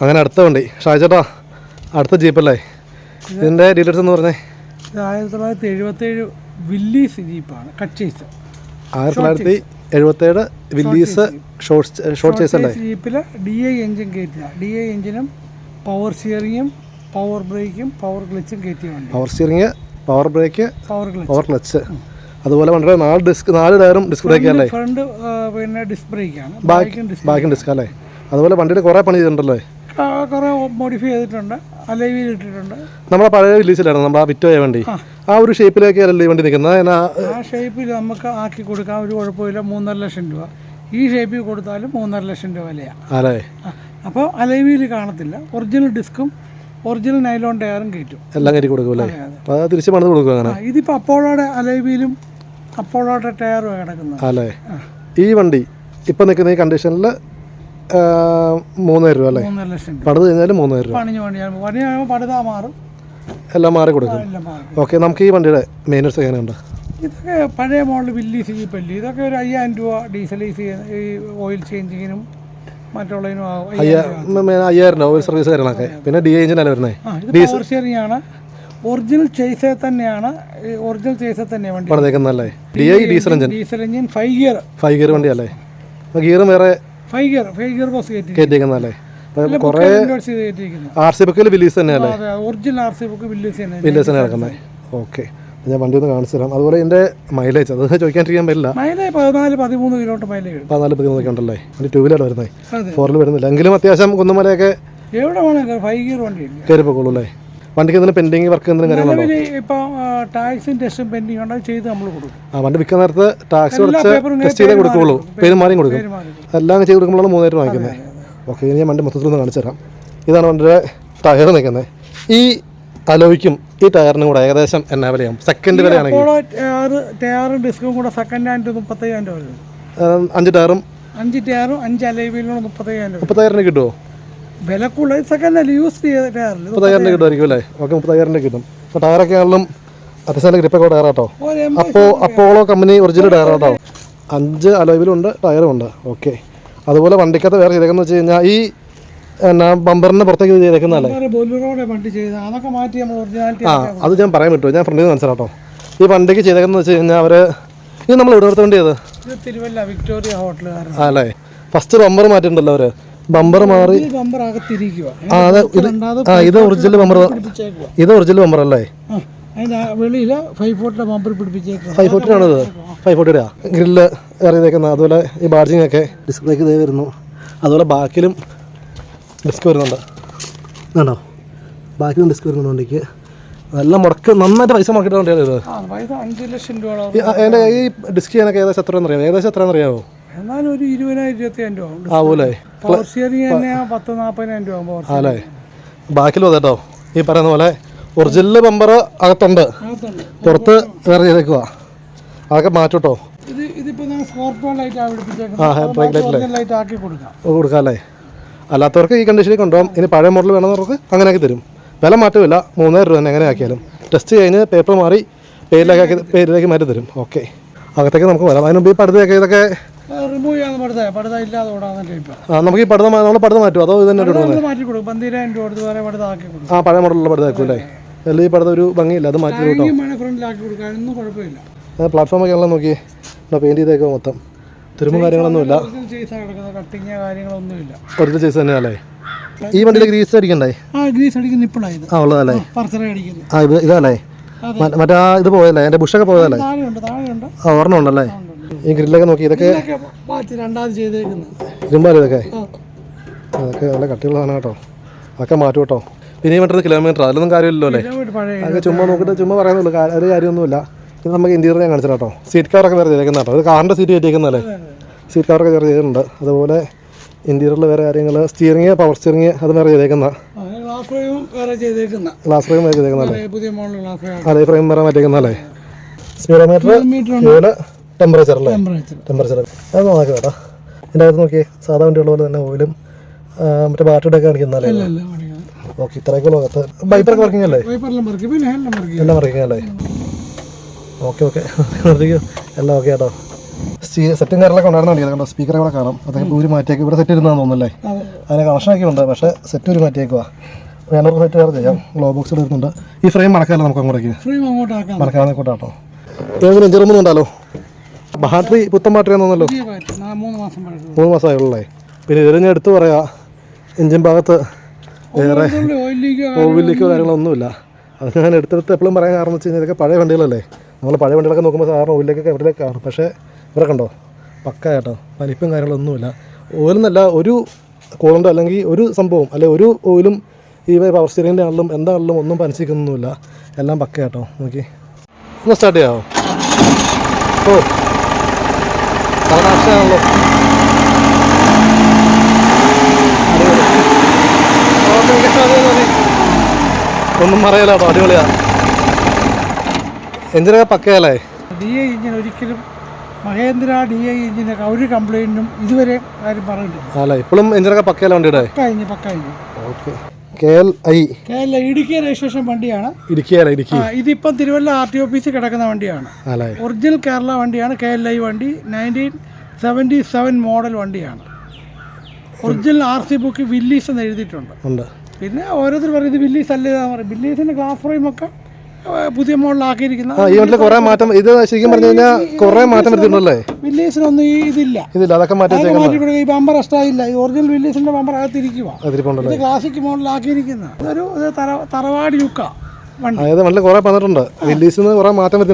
അങ്ങനെ അടുത്ത വണ്ടി. ഷാജേട്ടാ അടുത്ത ജീപ്പല്ലേ ഇതിന്റെ ഡീലേഴ്സ് എന്ന് പറഞ്ഞേ? ഇത് ആയിരത്തി തൊള്ളായിരത്തി എഴുപത്തേഴ് വില്ലീസ് ജീപ്പാണ് കച്ചേസ് ആയിരത്തി തൊള്ളായിരത്തി എഴുപത്തേഴ് വില്ലീസ് ഷോർട്ട് ഷോർട്ട് ചേസ് അല്ലേ? ജീപ്പിൽ ഡി ഐ എഞ്ചിൻ കയറ്റിയ ഡി ഐ എഞ്ചിനും പവർ സ്റ്റിയറിങ്ങും പവർ ബ്രേക്കും പവർ ക്ലച്ചും കയറ്റിയ വണ്ടി. Power steering power brake power clutch power clutch അതുപോലെ വണ്ടിയുടെ നാല് ഡിസ്ക് നാല് ടയറും ഡിസ്ക് ബ്രേക്ക് അല്ലേ? ഫ്രണ്ട് പിന്നെ ഡിസ്ക് ബ്രേക്കാണ് ബാക്ക് ഡിസ്ക് അല്ലേ? അതുപോലെ വണ്ടിയുടെ കുറേ പണി ചെയ്തിട്ടുണ്ടല്ലേ കുറേ മോഡിഫൈ ചെയ്തിട്ടുണ്ട്. അലൈവിൽ ഇട്ടിട്ടുണ്ട്. നമ്മുടെ പഴയ വില്ലീസിലായിരുന്നു നമ്മുടെ ആ വിറ്റോയ വണ്ടി. ആ. ഒരു ഷേപ്പിലേക്ക് അല്ലേ ഈ വണ്ടി നിൽക്കുന്നത്? ആ ഷേപ്പിൽ നമുക്ക് ആക്കി കൊടുക്കാൻ ഒരു കുഴപ്പമില്ല മൂന്നര ലക്ഷം രൂപ. ഈ ഷേപ്പിൽ കൊടുത്താലും മൂന്നര ലക്ഷം രൂപ വിലയാണ് അപ്പോൾ അലൈവിയിൽ കാണത്തില്ല. ഒറിജിനൽ ഡിസ്കും ഒറിജിനൽ നൈലോൺ ടയറും കയറ്റും. എല്ലാം കയറ്റി കൊടുക്കും അപ്പോൾ അത് തിരിച്ച് പണിത് കൊടുക്കും അങ്ങനെ? ഇതിപ്പോൾ അപ്പോഴോടെ അലൈവിയിലും അപ്പോഴോടെ ടയറും കിടക്കുന്നത്. അല്ലേ ഈ വണ്ടി ഇപ്പം നിൽക്കുന്ന ഈ കണ്ടീഷനിൽ മൂന്നായിരം രൂപ അല്ലേ? മൂന്നര ലക്ഷം രൂപ. പണിത് കഴിഞ്ഞാൽ മൂന്നായിരം രൂപ. പണിഞ്ഞ് പണിയാണ് മാറും. എല്ലാം മാറി കൊടുക്കും. എല്ലാം മാറും. ഓക്കെ നമുക്ക് ഈ വണ്ടിയുടെ മെയിനൻസ് എങ്ങനെയുണ്ട് ഇതൊക്കെ പഴയ മോഡൽ വില്ലീസ് പല്ലി. ഇതൊക്കെ ഒരു അയ്യായിരം രൂപ ഡീസൽ ഈ ഓയിൽ ചേഞ്ചിങ്ങിനും മറ്റുള്ളതിനും ആവും അയ്യായിരം രൂപ. ഓയിൽ ഒരു സർവീസ് കാര്യങ്ങളൊക്കെ. പിന്നെ ഡി എഞ്ചിനല്ലേ വരുന്നത് ആ ഇത് പവർ സ്റ്റിയറിംഗ് ആണ്. ഒറിജിനൽ ചേസേ തന്നെയാണ് ഒറിജിനൽ ചേസേ തന്നെയാണ് വണ്ടി. പണിതേക്കുന്നല്ലേ D I diesel engine diesel engine five gear five gear വണ്ടിയല്ലേ? അപ്പോൾ ഗിയറും വേറെ ഫൈവ് ഗിയർ ഫൈവ് ഗിയർ കുറേ ആർ സി ബുക്കിൽ തന്നെയല്ലേ original R C book village തന്നെ വില്ലേഴ്സിനെ ഇറക്കുന്നത് ഓക്കെ ഞാൻ വണ്ടി ഒന്ന് കാണിച്ചു തരാം. അതുപോലെ എന്റെ മൈലേജ് അത് ചോദിക്കാണ്ടിരിക്കാൻ പറ്റില്ല. മൈലേജ് പതിനാല് പതിമൂന്ന് കിലോമീറ്റർ മൈലേജ് പതിനാല് പതിമൂന്നൊക്കെ ഉണ്ടല്ലേ? വണ്ടി ടൂ വീലർ വരുന്നത് ഫോറിൽ വരുന്നില്ല. എങ്കിലും അത്യാവശ്യം കുന്നുമലയൊക്കെ എവിടെ വേണമെങ്കിൽ ഫൈവ് ഗിയർ വണ്ടി കയറി പോകോളൂ അല്ലേ? വണ്ടിക്ക് എന്തെങ്കിലും പെൻഡിങ് വർക്ക് എന്തെങ്കിലും കാര്യങ്ങളുണ്ടോ നിലവിൽ ഇപ്പോൾ ടാക്സും ടെസ്റ്റും പെൻഡിങ് ഉണ്ട് അത് ചെയ്ത് നമ്മൾ കൊടുക്കും. ആ വണ്ടി വിൽക്കുന്ന നേരത്ത് ടാക്സ് എല്ലാ കുറച്ച് പേപ്പറും ടെസ്റ്റ് ചെയ്തേ കൊടുക്കുള്ളൂ. പേര് മാറിയും കൊടുക്കും. എല്ലാം ചെയ്ത് കൊടുക്കുമ്പോഴാണ് മൂന്നായിരം വാങ്ങിക്കുന്നത്. ഓക്കെ ഇനി ഞാൻ വണ്ടി മൊത്തത്തിൽ ഒന്ന് കാണിച്ചു തരാം. ഇതാണ് വണ്ടിയുടെ ടയർ നിൽക്കുന്നത്. ഈ അലോയ്ക്കും ഈ ടയറിനും കൂടെ ഏകദേശം എന്നാ വിലയാവും? സെക്കൻഡ് വിലയാണെങ്കിൽ. അപ്പോളോ ടയർ ടയറും ഡിസ്കും കൂടെ സെക്കൻഡ് ഹാൻഡ് മുപ്പത്തയ്യായിരം രൂപ വരും അഞ്ച് ടയറും അഞ്ച് ടയറും അഞ്ച് അലൈവിലും മുപ്പത്തയ്യായിരം രൂപ മുപ്പത്തായിരം കിട്ടുമോ വില കൂടുതൽ സെക്കൻഡ് യൂസ് കിട്ടുമായിരിക്കും അല്ലേ? ഓക്കെ കിട്ടും. അപ്പോൾ ടയറൊക്കെ ആണെങ്കിലും അത്യാവശ്യം ഗ്രിപ്പൊക്കെ ടയർ കേട്ടോ അപ്പോൾ അപ്പോളോ കമ്പനി ഒറിജിനൽ ടയർ കേട്ടോ അഞ്ച് അലോയിലുണ്ട് ടയറും ഉണ്ട് ഓക്കെ. അതുപോലെ വണ്ടിക്കകത്ത് വേറെ ചെയ്തേക്കെന്ന് വെച്ച് കഴിഞ്ഞാൽ ഈ എന്നാ ബമ്പറിന് പുറത്തേക്ക് ചെയ്തേക്കുന്നതല്ലേ? ആ അത് ഞാൻ പറയാൻ പറ്റുമോ ഞാൻ ഫ്രണ്ടിൽ നിന്ന് മനസ്സിലാട്ടോ ഈ വണ്ടിക്ക് ചെയ്തേക്കെന്ന് വെച്ച് കഴിഞ്ഞാൽ അവർ ഇത് നമ്മൾ ഇവിടെ നിർത്തേണ്ടത് തിരുവല്ല വിക്ടോറിയ അല്ലേ ഫസ്റ്റ് ബമ്പർ മാറ്റിയിട്ടുണ്ടല്ലോ അവർ ബമ്പർ മാറി. ബമ്പർ അകത്തിരിക്കുക ആ അത് ഇത് ആ ഇത് ഒറിജിനൽ ബമ്പർ ഇത് ഒറിജിനൽ ബമ്പർ അല്ലേ? വെളിയിൽ ഫൈവ് ഫോട്ടിലെ ബമ്പർ പിടിപ്പിച്ചേക്കുക ഫൈവ് ഫോർട്ടിനാണ് ഇത് ഫൈവ് ഫോർട്ടിയുടെ ഗ്രില്ല് ഇറങ്ങിയേക്കുന്നത് അതുപോലെ ഈ ബാർജിങ് ഒക്കെ ഡിസ്പ്ലേക്ക് ഇതേ വരുന്നു. അതുപോലെ ബാക്കിലും ഡിസ്ക് വരുന്നുണ്ട്. വേണ്ടോ ബാക്കിലും ഡിസ്ക് വരുന്നുണ്ട് വണ്ടിക്ക്. നല്ല മുടക്ക് നന്നായിട്ട് പൈസ മുടക്കിയിട്ട് വണ്ടിയാണ് ഇത് ആ പൈസ അഞ്ച് ലക്ഷം രൂപ ഈ ഈ ഡിസ്ക് ചെയ്യാനൊക്കെ ഏകദേശം എത്രയാണെന്ന് അറിയാമോ ഏകദേശം എത്രയാണെന്ന് അറിയാമോ എന്നാലും ഒരു ഇരുപതിനായിരം ഇരുപത്തിയായിരം രൂപ ആവും ആവൂലേ? പവർ സ്റ്റിയറിംഗ് തന്നെ പത്ത് നാൽപ്പതിനായിരം രൂപ പവർ അതെ ഈ പറയുന്ന പോലെ ഒറിജിനൽ ബമ്പർ അകത്തുണ്ട്. പുറത്ത് വേറെ ചെയ്തേക്കുക അതൊക്കെ മാറ്റോ കേട്ടോ ഇത് ഇതിപ്പോൾ ഞാൻ സ്കോർപ്പിയോ ലൈറ്റാണ് ആ, പിടിപ്പിച്ചേക്കുന്നത് ഒറിജിനൽ ലൈറ്റ് ആക്കി കൊടുക്കാം. കൊടുക്കാം അല്ലേ അല്ലാത്തവർക്ക് ഈ കണ്ടീഷനിൽ കൊണ്ടുപോകാം. ഇനി പഴയ മോഡൽ വേണമെന്നവർക്ക് അങ്ങനെയാക്കി തരും. വില മാറ്റമില്ല. മൂന്നായിരം രൂപ തന്നെ അങ്ങനെ ആക്കിയാലും. ടെസ്റ്റ് കഴിഞ്ഞ് പേപ്പർ മാറി പേരിലേക്ക് ആക്കി പേരിലേക്ക് മാറ്റി തരും. ഓക്കെ അകത്തേക്ക് നമുക്ക് വരാം. അതിന് മുമ്പ് ഈ പടുതയൊക്കെ ഇതൊക്കെ റിമൂവ് ചെയ്യാൻ പടുത പടുത ഇല്ലാതെ ഓടാന്ന് ടൈപ്പ് ആ, നമുക്ക് ഈ പടുത നമ്മൾ പടുത മാറ്റും അതോ ഇത് തന്നെ ഇടുന്നത് മാറ്റി കൊടുക്കും. പന്തിരായിരം രൂപ കൊടുത്ത് വേറെ പടുത ആക്കി കൊടുക്കും. ആ പഴയ മോഡലുള്ള പടുത ആക്കും അല്ലേ? അല്ല ഈ പടുത ഒരു ഭംഗിയില്ല അത് മാറ്റി കേട്ടോ ഫ്രണ്ടിലാക്കി കൊടുക്കാം. ഒന്നും കുഴപ്പമില്ല. പ്ലാറ്റ്ഫോമൊക്കെ ആണല്ലോ നോക്കി. പെയിന്റ് ചെയ്തേക്കോ മൊത്തം. തുരുമ്പും കാര്യങ്ങളൊന്നുമില്ല കട്ടിങ് കാര്യങ്ങളൊന്നുമില്ല ഒറിജിനൽ ചെയ്സ് തന്നെയല്ലേ ഈ വണ്ടിയിൽ ഗ്രീസ് അടിക്കണ്ടേ? ആ ഗ്രീസ് അടിക്കുന്ന ഇപ്പോഴായത് ആ ഉള്ളതല്ലേ? ആ ഇത് ഇതാണേ മറ്റേ ഇത് പോയല്ലേ എന്റെ ബുഷൊക്കെ പോയതല്ലേ? ഓർമ്മ ഉണ്ടല്ലേ? ഈ ഗ്രില്ലൊക്കെ നോക്കി ഇതൊക്കെ മാറ്റി രണ്ടാമത് ചെയ്തേക്കുന്നത്. ഇരുമ്പാൽ ഇതൊക്കെ? അതൊക്കെ നല്ല കട്ടിയുള്ളതാണ് കേട്ടോ. അതൊക്കെ മാറ്റും കേട്ടോ. പിന്നെ മറ്റൊരു കിലോമീറ്റർ അതിലൊന്നും കാര്യമില്ലല്ലോ അല്ലേ? അതൊക്കെ ചുമ്മാ നോക്കിയിട്ട് ചുമ്മാ പറയുന്നുള്ളൂ കാ- ഒരു കാര്യമൊന്നുമില്ല. ഇത് നമുക്ക് ഇന്ത്യയിൽ ഞാൻ കാണിച്ചു കേട്ടോ. സീറ്റ് കവറൊക്കെ വേറെ ചെയ്തേക്കുന്ന കേട്ടോ. ഇത് കാറിന്റെ സീറ്റ് കയറ്റിയേക്കുന്നല്ലേ സീറ്റ് കവറൊക്കെ വേറെ ചെയ്തിട്ടുണ്ട്. അതുപോലെ ഇന്റീരിയറിൽ വേറെ കാര്യങ്ങൾ സ്റ്റിയറിങ് പവർ സ്റ്റിയറിങ് അത് വേറെ ചെയ്തേക്കുന്ന ഗ്ലാസ് ഫ്രെയിം വേറെ ചെയ്തേക്കുന്നല്ലേ ഗ്ലാസ് ഫ്രെയിം അതെ ഫ്രെയിം വേറെ മാറ്റിയേക്കുന്നല്ലേ സ്പീഡോമീറ്റർ ഫ്യൂൽ ടെമ്പറേച്ചർ അല്ലേ? ടെമ്പറേച്ചർ അത് നോക്കാം കേട്ടോ ഇതിന്റെ അകത്ത് നോക്കിയേ സാധാ വണ്ടിയുള്ള പോലെ തന്നെ ഓയിലും മറ്റേ ബാറ്ററിയുടെ ഒക്കെ കാണിക്കുന്നല്ലേ ഓക്കെ ഇത്രയൊക്കെ ലോകത്ത് ബൈപ്പറൊക്കെ വർക്കിംഗ് അല്ലേ? എല്ലാം വർക്കിംഗ് അല്ലേ? ഓക്കെ ഓക്കെ എല്ലാം ഓക്കെ കേട്ടോ സെറ്റും കാര്യങ്ങളൊക്കെ ഉണ്ടായിരുന്ന? വണ്ടിയാണ് കണ്ടോ സ്പീക്കറെ കൂടെ കാണാം. അതൊക്കെ ഊരി മാറ്റിയേക്ക്. ഇവിടെ സെറ്റ് ഇരുന്നാന്ന് തോന്നുന്നല്ലേ? അതെ. അതിന് കണക്ഷനൊക്കെ ഉണ്ട് പക്ഷേ സെറ്റ് ഊരി മാറ്റിയേക്കുവാ വേണൊരു സെറ്റ് വേറെ ചെയ്യാം. ഗ്ലോ ബോക്സ് വരുന്നുണ്ട് ഈ ഫ്രെയിം മടക്കാമല്ലോ നമുക്ക് അങ്ങോട്ടേക്ക്. മടക്കാവുന്ന കൂട്ടാട്ടോ ഏതെങ്കിലും എഞ്ചിറൊന്നും ഉണ്ടല്ലോ? ബാറ്ററി പുത്തൻ ബാറ്ററി ആണെന്നല്ലോ. മൂന്ന് മാസമായുള്ളേ. പിന്നെ ഇതിനെ എടുത്തു പറയാ എഞ്ചിൻ ഭാഗത്ത് വേറെ ഓയിൽ ലീക്കോ കാര്യങ്ങളൊന്നുമില്ല അത് ഞാൻ എടുത്തെടുത്ത് എപ്പോഴും പറയാൻ കാരണം വെച്ച് കഴിഞ്ഞാൽ ഇതൊക്കെ പഴയ വണ്ടികളല്ലേ. നമ്മൾ പഴയ വണ്ടികളൊക്കെ നോക്കുമ്പോൾ സാധാരണ ഓയിലേക്കൊക്കെ എവിടെയൊക്കെ കാണും പക്ഷേ ഇവിടെ കണ്ടോ? പക്ക കേട്ടോ. പനിപ്പും കാര്യങ്ങളൊന്നുമില്ല. ഓയിലെന്നല്ല ഒരു കൂളന്റ് അല്ലെങ്കിൽ ഒരു സംഭവം അല്ലെ ഒരു ഓയിലും ഈ പവർ സ്റ്റിയറിന്റെ ആണെങ്കിലും എന്താണെങ്കിലും ഒന്നും പനിച്ചിരിക്കുന്നൊന്നുമില്ല എല്ലാം പക്ക കേട്ടോ. നോക്കി. ഒന്ന് സ്റ്റാർട്ട് ചെയ്യാമോ ഓ. ആണല്ലോ ഒന്നും പറയല കേട്ടോ അടിപൊളിയാ. എഞ്ചിനൊക്കെ പക്കയല്ലേ? ഡി ഐ എഞ്ചിൻ ഒരിക്കലും മഹേന്ദ്ര ഡി ഐ എഞ്ചിനൊക്കെ ഒരു കംപ്ലൈന്റും ഇതുവരെ ആരും പറഞ്ഞിട്ടില്ല. അല്ല ഇപ്പോഴും എഞ്ചിനൊക്കെ പക്കയല്ല വണ്ടിയുടെ? പക്ക കഴിഞ്ഞ് okay. K L I. Kerala Idukki registration വണ്ടിയാണ്. ഇടുക്കി ആ, ഇതിപ്പം തിരുവല്ല ആർ ടി ഓഫീസിൽ കിടക്കുന്ന വണ്ടിയാണ്. അല്ലേ ഒറിജിനൽ കേരള വണ്ടിയാണ് കെ എൽ ഐ വണ്ടി. നയന്റീൻ സെവന്റി സെവൻ മോഡൽ വണ്ടിയാണ്. Original R C book Willys എന്ന് എഴുതിയിട്ടുണ്ട്. ഉണ്ട്. പിന്നെ ഓരോരുത്തർ പറയും ഇത് വില്ലീസ് അല്ലേ എന്ന് പറയും. വില്ലീസിന്റെ ഗ്ലാസ് ഫ്രെയിമൊക്കെ പുതിയ മോഡലാക്കിയിരിക്കുന്ന ആ കുറേ മാറ്റം ഇത് ശരിക്കും പറഞ്ഞു കഴിഞ്ഞാൽ കുറേ മാറ്റം വരുത്തിയിട്ടുണ്ടല്ലേ വില്ലീസിനൊന്നും ഈ ഇതില്ല. ഇതില്ല അതൊക്കെ മാറ്റി അതൊക്കെ വെച്ചേക്കുന്നത്. മാറ്റി കൊടുക്കുക ഈ ബമ്പർ ഒറിജിനൽ വില്ലീസിന്റെ ബമ്പർ അകത്തിരിക്കുക അതിരിപ്പുണ്ടല്ലേ? ഇത് ക്ലാസിക് മോഡലാക്കിയിരിക്കുന്ന ഇതൊരു ഇത് തറ തറവാട് യുക്ക വണ്ടി. അതായത് കുറേ നിന്ന് കുറേ മാറ്റം അത്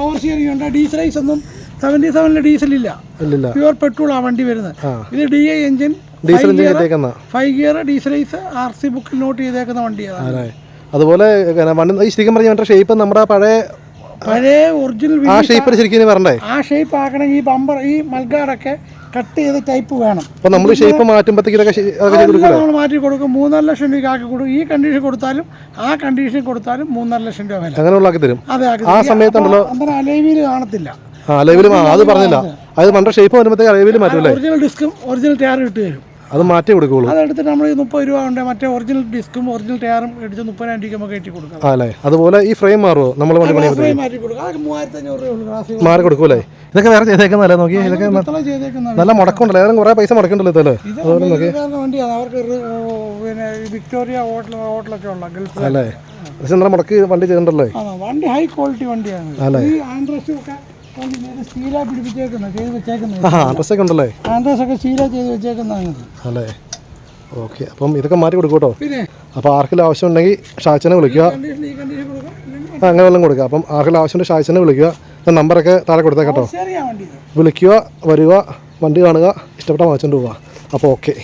പവർ സ്റ്റിയറിംഗ് ഉണ്ട്. ഡീസലൈസ് ഒന്നും സെവന്റി സെവനിൽ ഇല്ല. ഇല്ലില്ല. പ്യുവർ പെട്രോൾ ആ വണ്ടി വരുന്നത്. ഇത് D I engine diesel engine five gear ഡീസലൈസ് R C ബുക്കിൽ നോട്ട് ചെയ്തേക്കുന്ന വണ്ടിയാണ് അല്ലേ അതുപോലെ വണ്ടി ഈ ശരിക്കും പറഞ്ഞ വണ്ടിയുടെ ഷേപ്പ് നമ്മുടെ പഴയ പഴയ ഒറിജിനൽ ആ ഷേപ്പിൽ ശരിക്കും പറഞ്ഞേ ആ ഷേപ്പ് ആക്കണമെങ്കിൽ ഈ ബമ്പർ ഈ മൽഗാടൊക്കെ കട്ട് ചെയ്ത ടൈപ്പ് വേണം. അപ്പോൾ നമ്മൾ ഷേപ്പ് മാറ്റുമ്പോഴത്തേക്കും ഇതൊക്കെ ശരി- അതൊക്കെ ചെയ്ത് കൊടുക്കും അതെല്ലാം നമ്മൾ മാറ്റി കൊടുക്കും. മൂന്നര ലക്ഷം രൂപയ്ക്ക് ആക്കി കൊടുക്കും. ഈ കണ്ടീഷൻ കൊടുത്താലും ആ കണ്ടീഷൻ കൊടുത്താലും മൂന്നര ലക്ഷം രൂപ വില. അങ്ങനെ ഉള്ളാക്കി തരും. അതെ ആ. സമയത്തുണ്ടല്ലോ അന്നേരം അലൈവിൽ കാണത്തില്ല. ആ അലവിലും അത് പറഞ്ഞില്ല. അത് പണ്ട ഷേപ്പ് വരുമ്പോഴത്തേക്ക് അലവിൽ മാറ്റുമല്ലേ ഒറിജിനൽ ഡിസ്കും ഒറിജിനൽ ടയർ ഇട്ട് തരും. അത് മാറ്റി കൊടുക്കുള്ളൂ അതെടുത്തിട്ട് നമ്മൾ ഈ മുപ്പത് രൂപ ഉണ്ട് മറ്റേ ഒറിജിനൽ ഡിസ്കും ഒറിജിനൽ ടയറും എടുത്ത് മുപ്പതിനായിരം രൂപയ്ക്ക് നമുക്ക് കയറ്റി കൊടുക്കാം. അല്ലേ? അതുപോലെ ഈ ഫ്രെയിം മാറുമോ നമ്മൾ വണ്ടി പണി ഫ്രെയിം മാറ്റി കൊടുക്കാം. മൂവായിരത്തി അഞ്ഞൂറ് ക്ലാസ് മാറി കൊടുക്കൂലേ ഇതൊക്കെ വേറെ ചെയ്തേക്കുന്നല്ലേ നോക്കി ഇതൊക്കെ നല്ല മുടക്കമുണ്ടല്ലോ. ഏതായാലും കുറേ പൈസ മുടക്കണ്ടല്ലോ ഇതല്ലേ അതുപോലെ നോക്കി വണ്ടിയാണ് അവർക്ക് പിന്നെ വിക്ടോറിയ ഹോട്ടൽ ഹോട്ടലൊക്കെ ഉള്ള ഗൾഫ്. അല്ലേ? പക്ഷെ നല്ല മുടക്ക് വണ്ടി ചെയ്തിട്ടുണ്ടല്ലേ? വണ്ടി ഹൈ ക്വാളിറ്റി വണ്ടിയാണ്. അല്ലേ? ഈ ആൻഡ്രസും ഒക്കെ സ്റ്റീലാ പിടിപ്പിച്ചേക്കുന്നത് ചെയ്ത് വെച്ചേക്കുന്നത്. ആ അഡ്രസ്സൊക്കെ ഉണ്ടല്ലേ ആൻഡ്രസ് ഒക്കെ സ്റ്റീലാ ചെയ്ത് വെച്ചേക്കുന്നതാണ്. അല്ലേ? ഓക്കെ അപ്പം ഇതൊക്കെ മാറ്റി കൊടുക്കും കേട്ടോ. അപ്പോൾ ആർക്കെങ്കിലും ആവശ്യമുണ്ടെങ്കിൽ ഷാച്ചനെ വിളിക്കുക. ആ, അങ്ങനെ വല്ലതും കൊടുക്കുക അപ്പം ആർക്കെങ്കിലും ആവശ്യമുണ്ടെങ്കിൽ ഷാച്ചനെ വിളിക്കുക. ഞാൻ നമ്പറൊക്കെ താഴെ കൊടുത്തേക്കാം കേട്ടോ. ചെറിയ വണ്ടി വിളിക്കുക വരിക വണ്ടി കാണുക ഇഷ്ടപ്പെട്ട വാങ്ങിച്ചുകൊണ്ട് പോവുക. അപ്പോൾ ഓക്കെ.